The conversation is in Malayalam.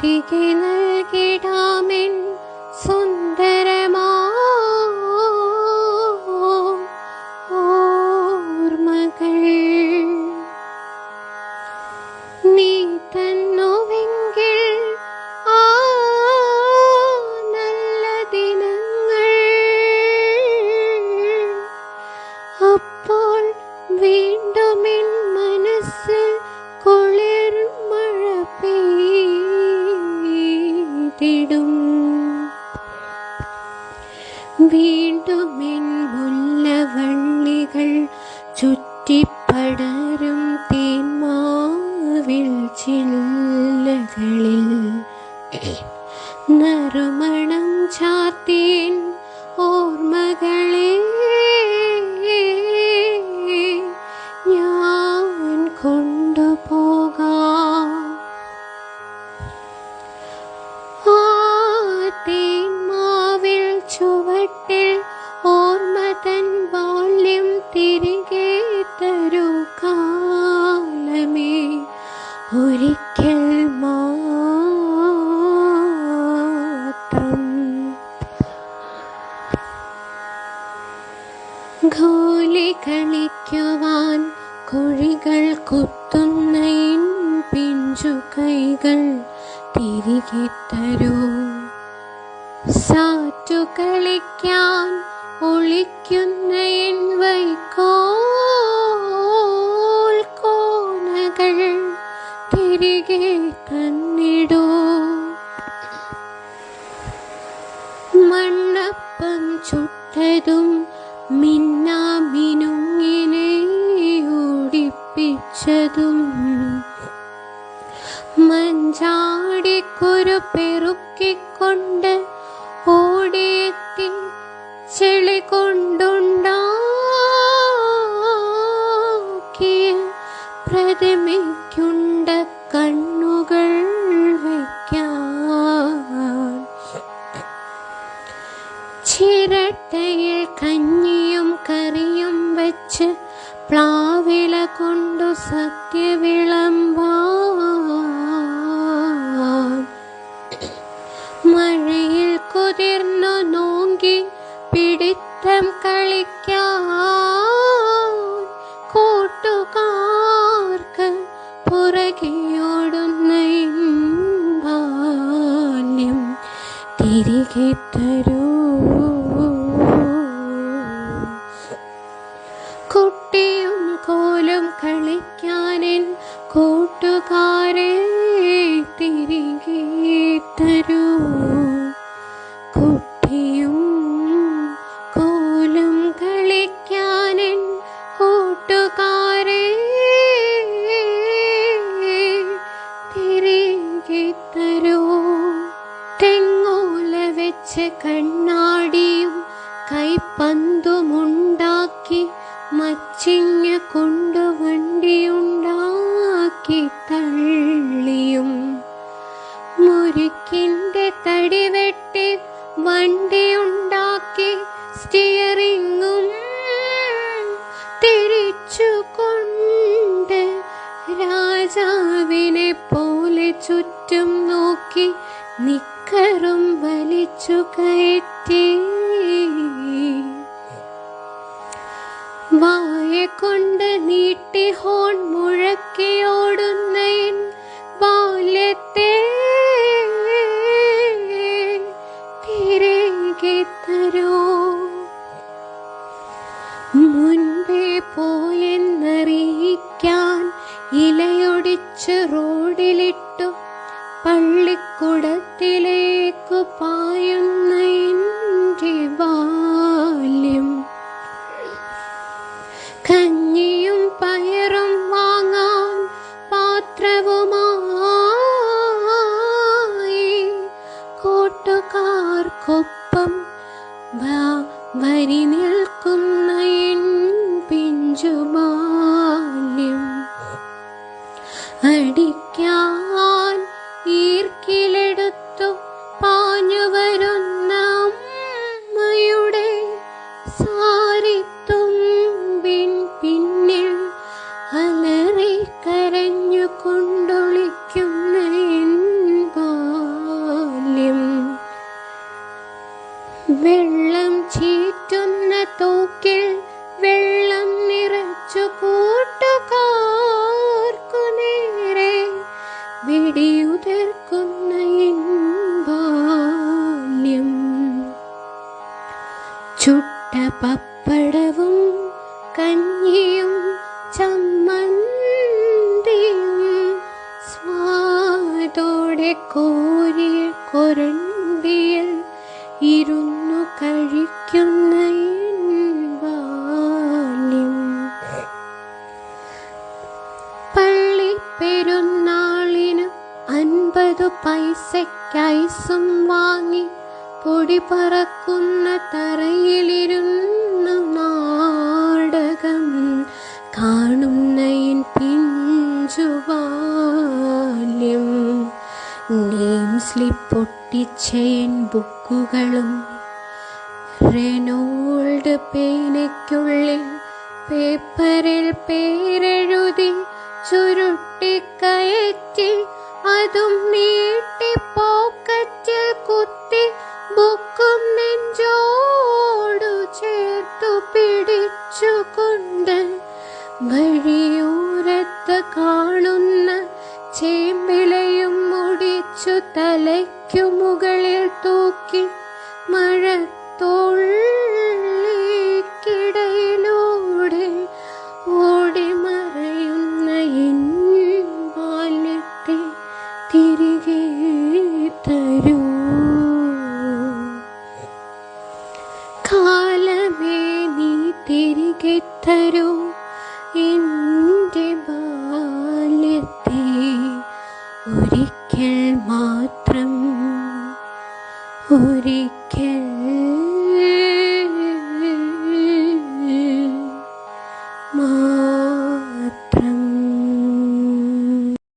തിരികെ നൽകിടാമെൻ സുന്ദരമാ ഓർമ്മകൾ നീ തന്നുവെങ്കിൽ ആ നല്ല ദിനങ്ങൾ അപ്പോൾ വീണ്ടും cucu ഗോലി കളിക്കുവാൻ കുഴികൾ കുത്തുന്ന പിഞ്ചു കൈകൾ തിരികെ തരൂ. സാറ്റു കളിക്കാൻ ഒളിക്കുന്ന എൻ കോണകൾ തിരികെ തന്നിടൂ. മണ്ണപ്പം ചുട്ടതും മിന്നാമിനുങ്ങിനെ ഓടിപ്പിച്ചതും മഞ്ചാടിക്കുരു പെറുക്കിക്കൊണ്ട് ഓടിയെത്തി ചെളി കൊണ്ടുണ്ടാക്കിയ കൊണ്ടു സത്യവിളമ്പാൻ മഴയിൽ കുതിർന്നു നോങ്കി പിടിത്തം കളിക്കാൻ കൂട്ടുകാർക്ക് പുറകെയോടുന്ന ബാല്യം തിരികെ വണ്ടിയുണ്ടാക്കി തള്ളിയും മുരുക്കിന്റെ തടി വെട്ടി വണ്ടിയുണ്ടാക്കി സ്റ്റിയറിങ്ങും തിരിച്ചു കൊണ്ട് രാജാവിനെ പോലെ ചുറ്റും നോക്കി നിക്കറും വലിച്ചു കയറ്റി. വായ കൊണ്ട് നീട്ടി ഇലയൊടിച്ച് റോഡിലിട്ടു പള്ളിക്കുടത്തിലേക്കു പായുന്ന എന്റെ ബാല്യം കഞ്ഞിയും കയറ്റുന്ന തൂക്കിൽ വെള്ളം നിറച്ചു കൂട്ടുകാർക്കു നേരെ വിടിയുതിർക്കുന്ന ഇൻബാല്യം ചുട്ട പപ്പടവും കഞ്ഞിയും ചമ്മന്തിയും സ്വാദോടെ കോരിൽ കൊരണ്ടിയിൽ കഴിക്കുന്ന ബാല്യം പള്ളി പെരുന്നാളിന് അൻപത് വാങ്ങി പൊടി പറക്കുന്ന തറയിലിരുന്നു നാടകം കാണുന്നയിൻ പിഞ്ചുവാല്യം നെയിം സ്ലിപ്പ് ബുക്കുകളും റെനോൾഡ് പേനയ്ക്കുള്ളിൽ പേപ്പറിൽ പേരെഴുതി ചുരുട്ടി കയറ്റി അതും നീട്ടി പോക്കറ്റിൽ കുത്തി ബുക്കും നെഞ്ചോടു ചേർത്തു പിടിച്ചുകൊണ്ട് വഴിയൂരത്ത് കാണുന്ന ചേമ്പിലയും മുടിച്ചു തലയ്ക്കു മുകളിൽ തൂക്കി മഴത്തോളിക്കിടയിലൂടെ ഓടി മറയുന്ന എൻ ബാല്യത്തെ തിരികെ തരൂ. കാലമേ നീ തിരികെ തരൂ. എന്റെ ബാല്യത്തെ ഒരിക്കൽ മാത്രം ഒരിക്കൽ